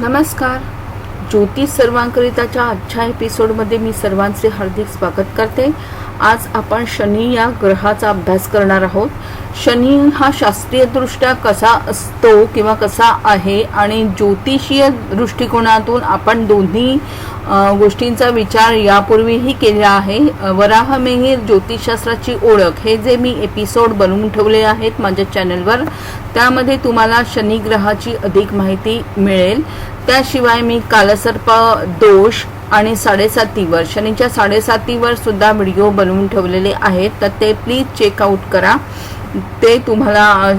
नमस्कार. ज्योतिष सर्वांकरिताच्या आजच्या एपिसोडमध्ये मी सर्वांचे हार्दिक स्वागत करते. आज आपण शनी या ग्रहाचा अभ्यास करणार आहोत. शनी हा शास्त्रीयदृष्ट्या कसा असतो किंवा कसा आहे आणि ज्योतिषीय दृष्टिकोनातून आपण दोन्ही गोष्टींचा विचार यापूर्वीही केला आहे. वराहमेहीर ज्योतिषशास्त्राची ओळख. हे जे मी एपिसोड बनवून ठेवले आहेत माझ्या चॅनलवर त्यामध्ये तुम्हाला शनी ग्रहाची अधिक माहिती मिळेल. त्याशिवाय मी कालसर्प दोष आणि साडेसातीवर शनीच्या साडेसातीवर सुद्धा व्हिडिओ बनवून ठेवलेले आहेत. तर ते प्लीज चेकआउट करा. ते तुम्हाला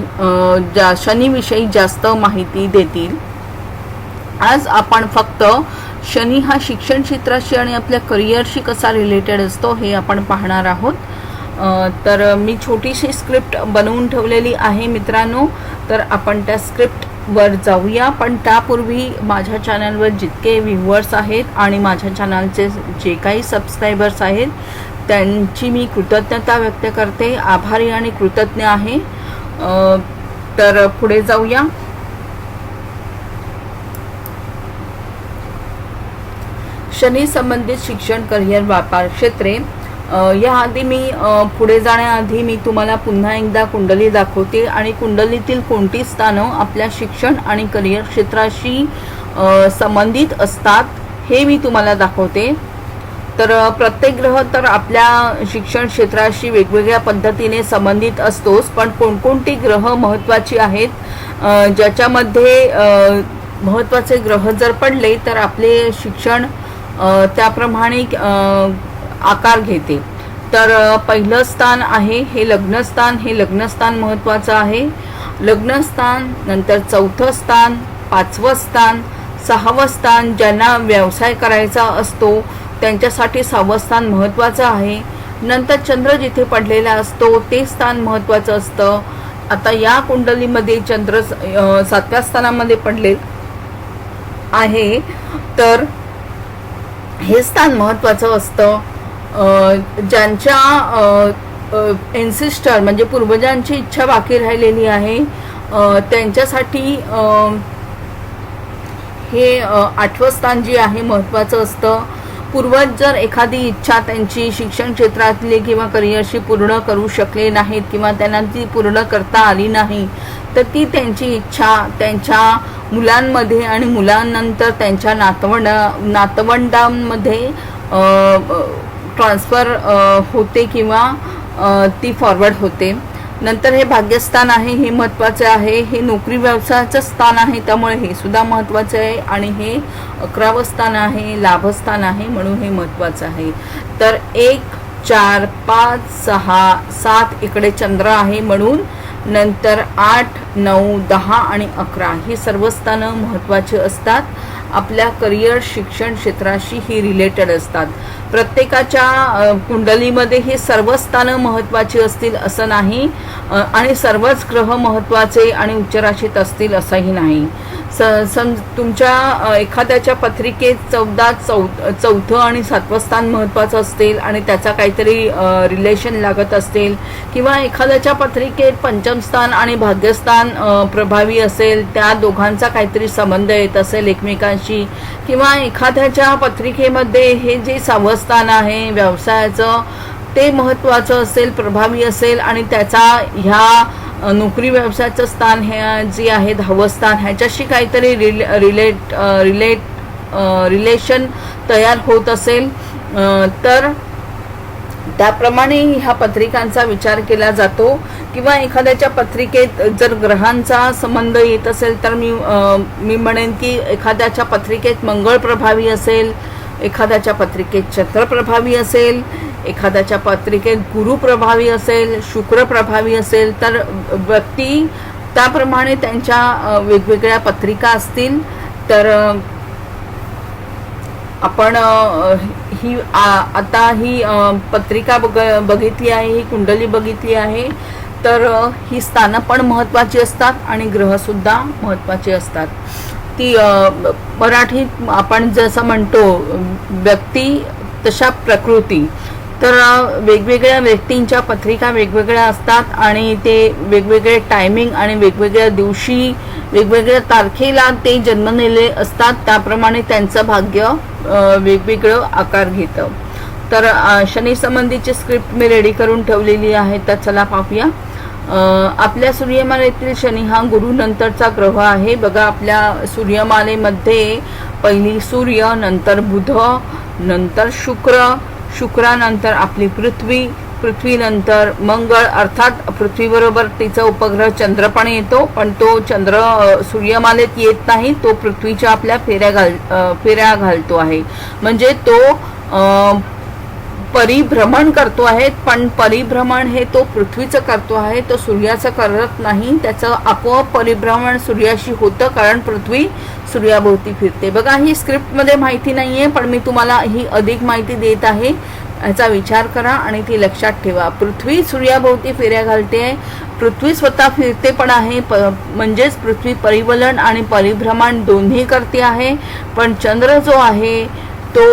जा शनीविषयी जास्त माहिती देतील. आज आपण फक्त शनी हा शिक्षण क्षेत्राशी आणि आपल्या करिअरशी कसा रिलेटेड असतो हे आपण पाहणार आहोत. तर मी छोटीशी स्क्रिप्ट बनवून ठेवलेली आहे मित्रांनो. तर आपण त्या स्क्रिप्ट वर जाऊया. पण त्यापूर्वी माझ्या चॅनलवर जितके व्ह्यूवर्स आहेत आणि माझ्या चॅनलचे जे काही सबस्क्रायबर्स आहेत त्यांची मी कृतज्ञता व्यक्त करते. आभारी आणि कृतज्ञ आहे. तर पुढे जाऊया. शनी संबंधित शिक्षण करिअर व्यापार क्षेत्रे. याआधी मी पुढे जाण्याआधी मी तुम्हाला पुन्हा एकदा कुंडली दाखवते आणि कुंडलीतील कोणती स्थानं आपल्या शिक्षण आणि करिअर क्षेत्राशी संबंधित असतात हे मी तुम्हाला दाखवते. तर प्रत्येक ग्रह तर आपल्या शिक्षण क्षेत्राशी वेगवेगळ्या पद्धतीने संबंधित असतोच पण कोणकोणती ग्रह महत्त्वाची आहेत ज्याच्यामध्ये महत्त्वाचे ग्रह जर पडले तर आपले शिक्षण त्याप्रमाणे आकार घेते. तर पहिलं स्थान आहे हे लग्नस्थान. हे लग्नस्थान महत्त्वाचं आहे. लग्नस्थान नंतर चौथं स्थान पाचवं स्थान सहावं स्थान ज्यांना व्यवसाय करायचा असतो त्यांच्यासाठी सहावं स्थान महत्त्वाचं आहे. नंतर चंद्र जिथे पडलेला असतो ते स्थान महत्त्वाचं असतं. आता या कुंडलीमध्ये चंद्र सातव्या स्थानामध्ये पडले आहे. तर हे स्थान महत्त्वाचं असतं. ज्यांच्या एन्सिस्टर म्हणजे पूर्वजांची इच्छा बाकी राहिलेली आहे त्यांच्यासाठी हे आठवस्थान जे आहे महत्त्वाचं असतं. पूर्वज जर एखादी इच्छा त्यांची शिक्षण क्षेत्रातली किंवा करिअरशी पूर्ण करू शकले नाहीत किंवा त्यांना ती पूर्ण करता आली नाही तर ती त्यांची इच्छा त्यांच्या मुलांमध्ये आणि मुलांनंतर त्यांच्या नातवंड नातवंडांमध्ये ट्रान्सफर होते किंवा ती फॉरवर्ड होते. नंतर हे भाग्यस्थान आहे हे महत्त्वाचे आहे हे नोकरी व्यवसायाचं स्थान आहे त्यामुळे हे सुद्धा महत्त्वाचं आहे आणि हे अकरावं स्थान आहे लाभस्थान आहे म्हणून हे महत्त्वाचं आहे. तर एक चार पाच सहा सात इकडे चंद्र आहे म्हणून नंतर आठ नऊ दहा आणि अकरा. ही सर्व स्थानं महत्त्वाची असतात. आपल्या करिअर शिक्षण क्षेत्राशी ही रिलेटेड असतात. प्रत्येकाच्या कुंडलीमध्ये ही सर्व स्थानं महत्त्वाची असतील असं नाही आणि सर्वच ग्रह महत्त्वाचे आणि उच्चराशीत असतील असंही नाही. स सम तुमच्या एखाद्याच्या पत्रिकेत चौदा चौ चौथं आणि सातवं स्थान महत्त्वाचं असतील आणि त्याचा काहीतरी रिलेशन लागत असेल किंवा एखाद्याच्या पत्रिकेत पंचम स्थान आणि भाग्यस्थान प्रभावी असेल त्या दोघांचा काहीतरी संबंध येत असेल एकमेकांशी किंवा एखाद्याच्या पत्रिकेमध्ये हे जे सहावं स्थान आहे व्यवसायाचं ते महत्त्वाचं असेल प्रभावी असेल आणि त्याचा ह्या नोकरी व्यवसायाचं स्थान हे जे आहे दहावं स्थान ह्याच्याशी काहीतरी रिले रिलेट रिलेट रिलेशन तयार होत असेल तर त्याप्रमाणे ह्या पत्रिकांचा विचार केला जातो. किंवा एखाद्याच्या पत्रिकेत जर ग्रहांचा संबंध येत असेल तर मी मी म्हणेन की एखाद्याच्या पत्रिकेत मंगळ प्रभावी असेल एखाद्याच्या पत्रिकेत चंद्र प्रभावी असेल एखाद्याच्या पत्रिकेत गुरु प्रभावी असेल शुक्र प्रभावी असेल तर व्यक्ती त्याप्रमाणे त्यांच्या वेगवेगळ्या पत्रिका असतील. तर आपण ही आ- आता ही पत्रिका बघ बघितली आहे ही कुंडली बघितली आहे. तर ही स्थानं पण महत्त्वाची असतात आणि ग्रहसुद्धा महत्त्वाचे असतात. ती मराठीत आपण जसं म्हणतो व्यक्ती तशा प्रकृती. तर वेगवेगळ्या व्यक्तींच्या पत्रिका वेगवेगळ्या असतात आणि ते वेगवेगळे टायमिंग आणि वेगवेगळ्या दिवशी वेगवेगळ्या तारखेला ते जन्मलेले असतात. त्याप्रमाणे त्यांचं भाग्य वेगवेगळं आकार घेतं. तर शनीसंबंधीची शनी संबंधीची स्क्रिप्ट मी रेडी करून ठेवलेली आहे तर चला पाहूया. आपल्या सूर्यमालेतील शनी हा गुरुनंतरचा ग्रह आहे. बघा आपल्या सूर्यमालेमध्ये पहिली सूर्य नंतर बुध नंतर शुक्र शुक्रानंतर आपली पृथ्वी पृथ्वीनंतर मंगळ अर्थात पृथ्वीबरोबर तिचा उपग्रह चंद्र पण येतो पण तो चंद्र सूर्यमालेत येत नाही तो पृथ्वीच्या आपल्या फेऱ्या घाल फेऱ्या घालतो आहे. म्हणजे तो परिभ्रमण करतो आहे पण परिभ्रमण हे तो पृथ्वीचं करतो आहे तो सूर्याचं करत नाही त्याचं आपोआप परिभ्रमण सूर्याशी होतं कारण पृथ्वी सूर्याभोवती फिरते. बघा ही स्क्रिप्टमध्ये माहिती नाही आहे पण मी तुम्हाला ही अधिक माहिती देत आहे. याचा विचार करा आणि ती लक्षात ठेवा. पृथ्वी सूर्याभोवती फेऱ्या घालते पृथ्वी स्वतः फिरते पण आहे प म्हणजेच पृथ्वी परिवलन आणि परिभ्रमण दोन्ही करते आहे पण चंद्र जो आहे तो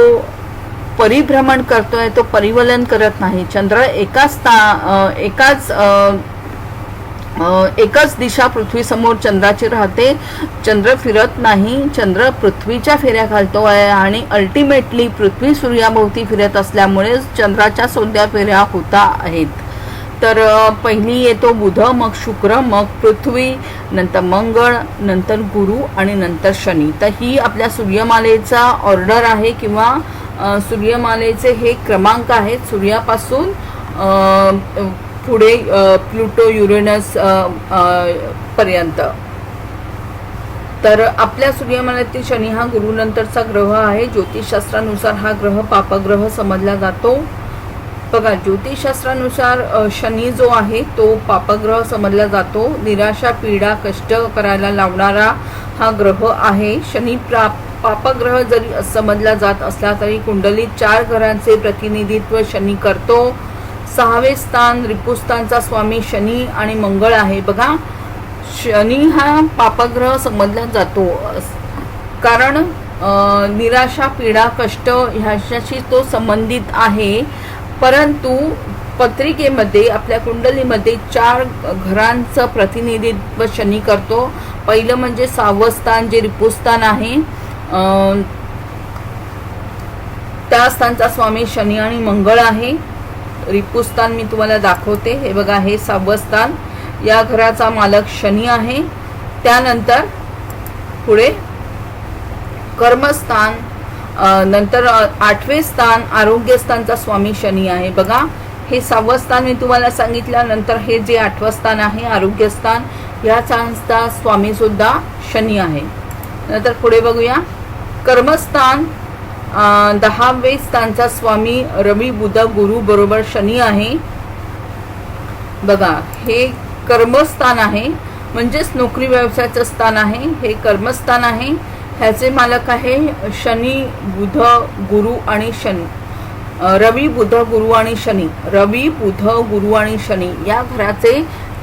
परिभ्रमण करतोय तो परिवलन करत नाही. चंद्र एकाच ता एकाच एकच दिशा पृथ्वीसमोर चंद्राची राहते. चंद्र फिरत नाही. चंद्र पृथ्वीच्या फेऱ्या घालतो आहे आणि अल्टिमेटली पृथ्वी सूर्याभोवती फिरत असल्यामुळे चंद्राच्या सोंद्या फेऱ्या होता आहेत. तर पहिली येतो बुध मग शुक्र मग पृथ्वी नंतर मंगळ नंतर गुरु आणि नंतर शनी. तर ही आपल्या सूर्यमालेचा ऑर्डर आहे किंवा सूर्यमालेचे हे क्रमांक आहेत. सूर्यापासून पुढे प्लुटो युरेनस पर्यंत. तर आपल्या सूर्यमालेतील शनी हा गुरुनंतरचा ग्रह आहे. ज्योतिषशास्त्रानुसार हा ग्रह पापग्रह समजला जातो. बघा ज्योतिषशास्त्रानुसार शनी जो आहे तो पापग्रह समजला जातो. निराशा पीडा कष्ट करायला लावणारा हा ग्रह आहे. शनी प्राप्त पापग्रह जरी समजला जात असला तरी कुंडलीत चार घरांचे प्रतिनिधित्व शनी करतो. सहावे स्थान रिपुस्थानचा स्वामी शनी आणि मंगळ आहे. बघा शनी हा पापग्रह समजला जातो. कारण निराशा पीडा कष्ट ह्याच्याशी तो संबंधित आहे. परंतु पत्रिकेमध्ये आपल्या कुंडलीमध्ये चार घरांचं प्रतिनिधित्व शनी करतो. पहिलं म्हणजे सावस्थान जे रिपुस्थान आहे. त्या स्थानचा स्वामी शनी आणि मंगळ आहे. रिपुस्थान मी तुम्हाला दाखवते. हे बघा हे सहावस्थान या घराचा मालक शनी आहे. त्यानंतर पुढे कर्मस्थान नंतर आठवे स्थान आरोग्यस्थानचा स्वामी शनी आहे. बघा हे सहावं स्थान मी तुम्हाला सांगितलं नंतर हे जे आठवं स्थान आहे आरोग्यस्थान या स्थानचा स्वामीसुद्धा शनी आहे. नंतर पुढे बघूया. कर्मस्थान दहावे स्थानचा स्वामी रवी बुध गुरु बरोबर शनी आहे. बघा हे कर्मस्थान आहे म्हणजेच नोकरी व्यवसायाचं स्थान आहे हे कर्मस्थान आहे. ह्याचे मालक आहे शनी बुध गुरु आणि शनी. रवी बुध गुरु आणि शनी. रवी बुध गुरु आणि शनी. या घराचे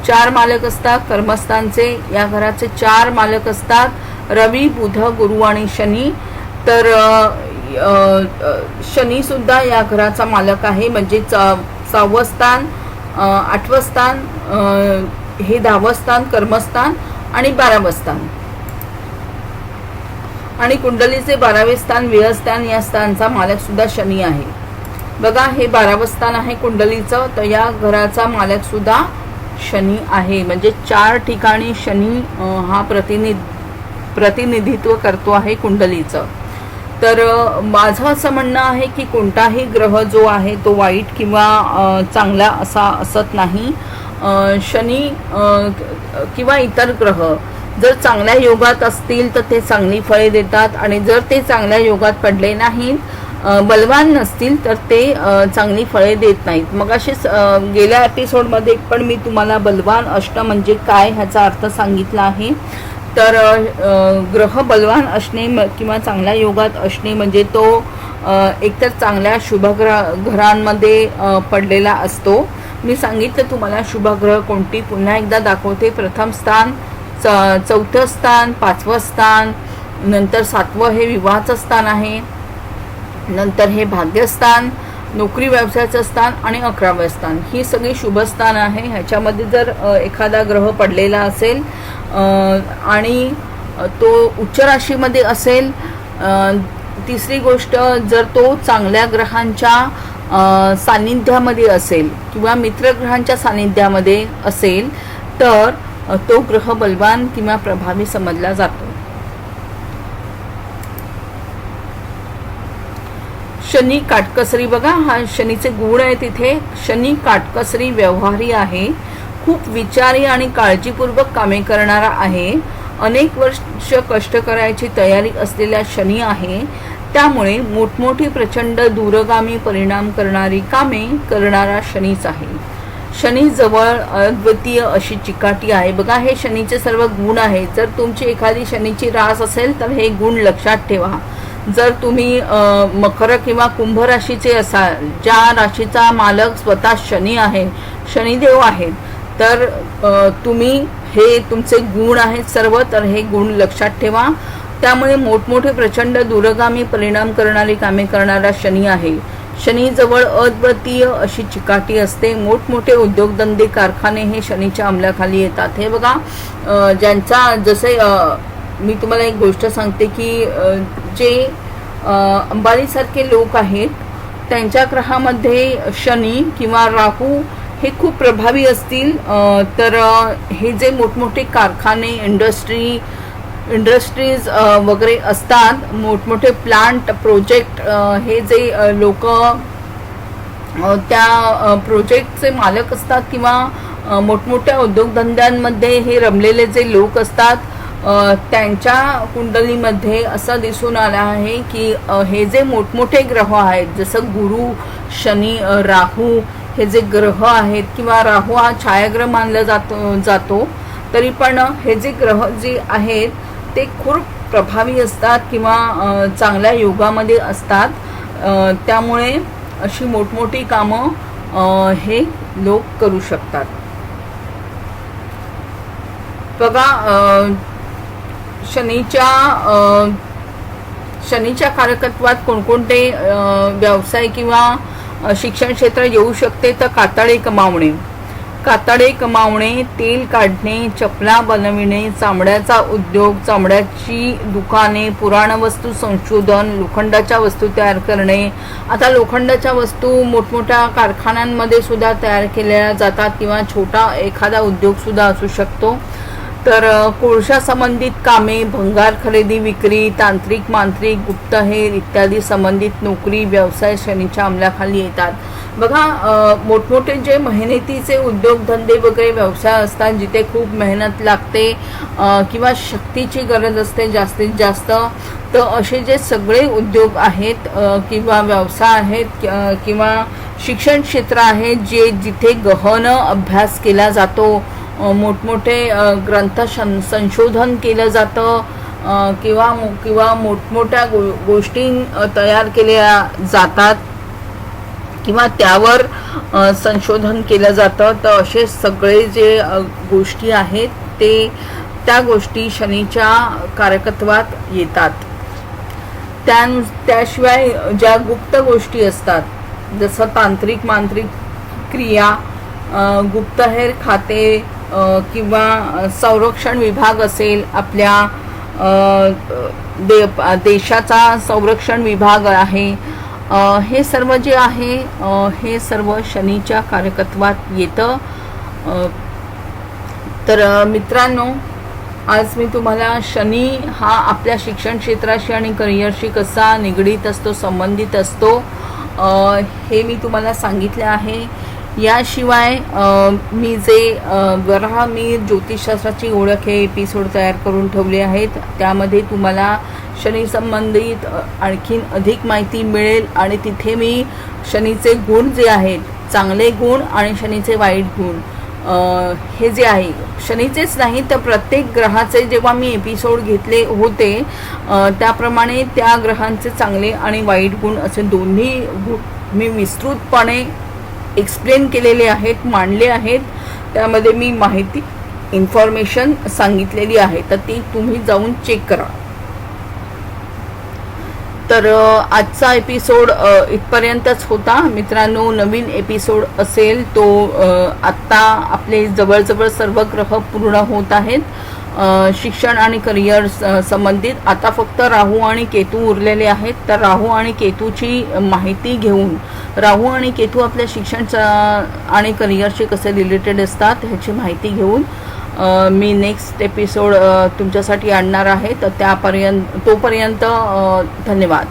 चार मालक असतात कर्मस्थानचे. या घराचे चार मालक असतात रवी बुध गुरु आणि शनी. तर शनीसुद्धा या घराचा मालक आहे. म्हणजे च- सहावं स्थान आठवं स्थान हे दहावं स्थान कर्मस्थान आणि बारावं स्थान. आणि कुंडलीचे बारावे स्थान व्ययस्थान या स्थानचा मालक सुद्धा शनी आहे. बघा हे बारावं स्थान आहे कुंडलीचं तर या घराचा मालक सुद्धा शनी आहे. म्हणजे चार ठिकाणी शनी हा प्रतिनिध प्रतिनिधित्व करतो आहे कुंडलीचं. तर माझं असं म्हणणं आहे की कोणताही ग्रह जो आहे तो वाईट किंवा चांगला असा असत नाही. शनी किंवा इतर ग्रह जर चांगल्या योगात असतील तर ते चांगली फळे देतात आणि जर ते चांगल्या योगात पडले नाहीत बलवान नसतील तर ते चांगली फळे देत नाहीत. मग असेच गेल्या एपिसोडमध्ये पण मी तुम्हाला बलवान अष्ट म्हणजे काय ह्याचा अर्थ सांगितला आहे. तर ग्रह बलवान असणे म- किंवा चांगल्या योगात असणे म्हणजे तो एकतर चांगल्या शुभग्रह घरांमध्ये पडलेला असतो. मी सांगितलं तुम्हाला शुभग्रह कोणती? पुन्हा एकदा दाखवते. प्रथम स्थान च चौथं स्थान पाचवं स्थान नंतर सातवं हे विवाहाचं स्थान आहे. नंतर हे भाग्यस्थान नोकरी व्यवसायाचं स्थान आणि अकरावं स्थान. ही सगळी शुभस्थान आहे. ह्याच्यामध्ये जर एखादा ग्रह पडलेला असेल आणि तो उच्च राशीमध्ये असेल तिसरी गोष्ट जर तो चांगल्या ग्रहांच्या सानिध्यामध्ये सान्निध्यामध्ये असेल किंवा मित्रग्रहांच्या सान्निध्यामध्ये असेल तर तो ग्रह बलवान किंवा प्रभावी समजला जातो. शनी काटकसरी बघा हा शनीचे गुण आहे तिथे शनी काटकसरी व्यवहारी आहे. खूप विचारी आणि काळजीपूर्वक कामे करणारा आहे. अनेक वर्ष कष्ट करायची तयारी असलेला शनी आहे. त्यामुळे मोठमोठी प्रचंड दूरगामी परिणाम करणारी कामे करणारा शनीच आहे. शनी जवळ अद्वितीय अशी चिकाटी आहे. बघा हे शनीचे सर्व गुण आहेत. जर तुमची एखादी शनीची रास असेल तर हे गुण लक्षात ठेवा. जर तुम्ही मकर किंवा कुंभ राशीचे असाल ज्या राशीचा मालक स्वतः शनी आहे शनिदेव आहेत तर तुम्ही हे तुमचे गुण आहेत सर्व तर हे गुण लक्षात ठेवा. त्यामुळे मोठमोठे प्रचंड दूरगामी परिणाम करणारी कामे करणारा शनी आहे. शनीजवळ अद्वितीय अशी चिकाटी असते. मोठमोठे उद्योगधंदे कारखाने हे शनीच्या अंमलाखाली येतात. हे बघा ज्यांचा जसे मी तुम्हाला एक गोष्ट सांगते की जे अंबानीसारखे लोक आहेत त्यांच्या ग्रहामध्ये शनी किंवा राहू हे खूप प्रभावी असतील. तर हे जे मोठमोठे कारखाने इंडस्ट्री इंडस्ट्रीज वगैरे असतात मोठमोठे प्लांट प्रोजेक्ट हे जे लोक त्या प्रोजेक्टचे मालक असतात किंवा मोठमोठ्या उद्योगधंद्यांमध्ये हे रमलेले जे लोक असतात त्यांच्या कुंडलीमध्ये असं दिसून आलं आहे की हे जे मोठमोठे ग्रह आहेत जसं गुरु शनी राहू हे जे ग्रह आहेत किंवा राहू हा छायाग्रह मानला जातो जातो तरी पण हे जे ग्रह जे आहेत ते खूप प्रभावी असतात किंवा चांगल्या योगामध्ये असतात. त्यामुळे अशी मोठमोठी कामं हे लोक करू शकतात. बघा शनीच्या शनीच्या कार्यकत्वात कोणकोणते व्यवसाय किंवा शिक्षण क्षेत्र येऊ शकते तर कातडे कमावणे. कातडे कमावणे तेल काढणे चपला बनविणे चामड्याचा उद्योग चामड्याची दुकाने पुराणवस्तू संशोधन लोखंडाच्या वस्तू तयार करणे. आता लोखंडाच्या वस्तू मोठमोठ्या कारखान्यांमध्ये सुद्धा तयार केल्या जातात किंवा छोटा एखादा उद्योगसुद्धा असू शकतो. तर कोळशासंबंधित कोळशा संबंधित कामे भंगार खरेदी विक्री तांत्रिक मांत्रिक गुप्तहेर इत्यादी संबंधित नोकरी व्यवसाय श्रेणीच्या अंमलाखाली येतात. बघा मोठमोठे जे मेहनतीचे उद्योगधंदे वगैरे व्यवसाय असतात जिथे खूप मेहनत लागते किंवा शक्तीची गरज असते जास्तीत जास्त तर असे जे सगळे उद्योग आहेत किंवा व्यवसाय आहेत किंवा शिक्षण क्षेत्र आहे जे जिथे गहन अभ्यास केला जातो मोठमोठे ग्रंथ शन संशोधन केलं जातं किंवा मो- किंवा मोठमोठ्या गो गोष्टी तयार केल्या जातात किंवा त्यावर संशोधन केलं जातं. तर असे सगळे जे गोष्टी आहेत ते त्या गोष्टी शनीच्या कार्यकत्वात येतात. त्या त्याशिवाय ज्या गुप्त गोष्टी असतात जसं तांत्रिक मांत्रिक क्रिया गुप्तहेर खाते किंवा संरक्षण विभाग असेल आपल्या दे देशाचा संरक्षण विभाग आहे. हे सर्व जे आहे हे सर्व शनीच्या कार्यकत्वात येतं. तर मित्रांनो आज मी तुम्हाला शनी हा आपल्या शिक्षण क्षेत्राशी आणि करिअरशी कसा निगडीत असतो संबंधित असतो हे मी तुम्हाला सांगितले आहे. याशिवाय मी जे वरहा ग्रह मी ज्योतिषशास्त्राची ओळख हे एपिसोड तयार करून ठेवले आहेत त्यामध्ये तुम्हाला शनी संबंधित आणखीन अधिक माहिती मिळेल आणि तिथे मी शनीचे गुण जे आहेत चांगले गुण आणि शनीचे वाईट गुण हे जे आहे शनीचेच नाही तर प्रत्येक ग्रहाचे जेव्हा मी एपिसोड घेतले होते त्याप्रमाणे त्या ग्रहांचे चांगले आणि वाईट गुण असे दोन्ही गुण मी विस्तृतपणे एक्सप्लेन केलेले आहेत मांडले आहेत. त्यामध्ये मी माहिती इन्फॉर्मेशन सांगितलेली आहे. तर ती तुम्ही जाऊन चेक करा. तर आजचा एपिसोड इथपर्यंतच होता. मित्रांनो नवीन एपिसोड असेल तो आत्ता आपले जवळजवळ सर्व ग्रह पूर्ण होत आहेत. शिक्षण आणि करिअर संबंधित. आता फक्त राहू आणि केतू उरलेले आहेत. तर राहू आणि केतूची माहिती घेऊन राहू आणि केतू आपल्या शिक्षणचा आणि करिअरशी कसे रिलेटेड असतात ह्याची माहिती घेऊन मी नेक्स्ट एपिसोड तुमच्यासाठी आणणार आहे. तर त्यापर्यंत तोपर्यंत धन्यवाद.